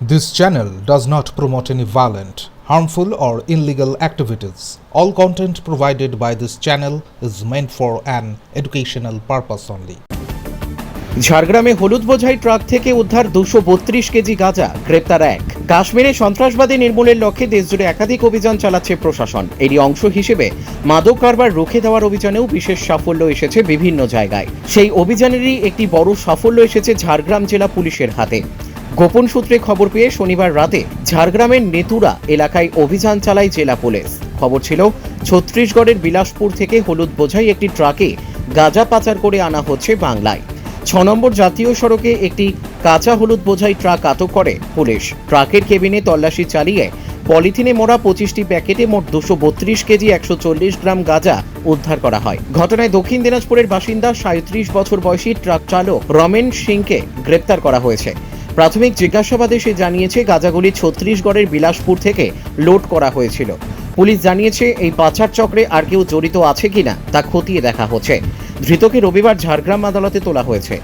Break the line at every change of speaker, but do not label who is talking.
This channel does not promote any violent, harmful, or illegal activities. All content provided by this channel is meant for an educational purpose only.
ঝাড়গ্রামে হলুদ বোঝাই truck থেকে উদ্ধার দুশো বত্রিশ KG গাঁজা গ্রেপ্তার এক কাশ্মীরে সন্ত্রাসবাদী নির্মূলের লক্ষ্যে দেশজুড়ে একাধিক অভিযান চালাচ্ছে প্রশাসন এরই অংশ হিসেবে মাদক কারবার রুখে দেওয়ার অভিযানেও বিশেষ সাফল্য এসেছে বিভিন্ন জায়গায় সেই অভিযানেরই একটি বড় সাফল্য এসেছে ঝাড়গ্রাম জেলা পুলিশের হাতে গোপন সূত্রে খবর পেয়ে শনিবার রাতে ঝাড়গ্রামের নেতুরা এলাকায় অভিযান চালায় জেলা পুলিশ। খবর ছিল ছত্তিশগড়ের বিলাসপুর থেকে হলুদ বোঝাই একটি ট্রাকে গাঁজা পাচার করে আনা হচ্ছে বাংলায়। ছ নম্বর জাতীয় সড়কে একটি কাঁচা হলুদ বোঝাই ট্রাক আটক করে পুলিশ। ট্রাকের কেবিনে তল্লাশি চালিয়ে পলিথিনে মোড়া পঁচিশটি প্যাকেটে মোট দুশো বত্রিশ কেজি একশো চল্লিশ গ্রাম গাঁজা উদ্ধার করা হয়। ঘটনায় দক্ষিণ দিনাজপুরের বাসিন্দা সাঁত্রিশ বছর বয়সী ট্রাক চালক রমেন সিংকে গ্রেপ্তার করা হয়েছে। প্রাথমিক জিজ্ঞাসাবাদে সে জানিয়েছে গাঁজাগুলি ছত্রিশগড়ের বিলাসপুর থেকে লোড করা হয়েছিল। পুলিশ জানিয়েছে এই পাচার চক্রে আর কেউ জড়িত আছে কিনা তা খতিয়ে দেখা হচ্ছে। ধৃতকে রবিবার ঝাড়গ্রাম আদালতে তোলা হয়েছে।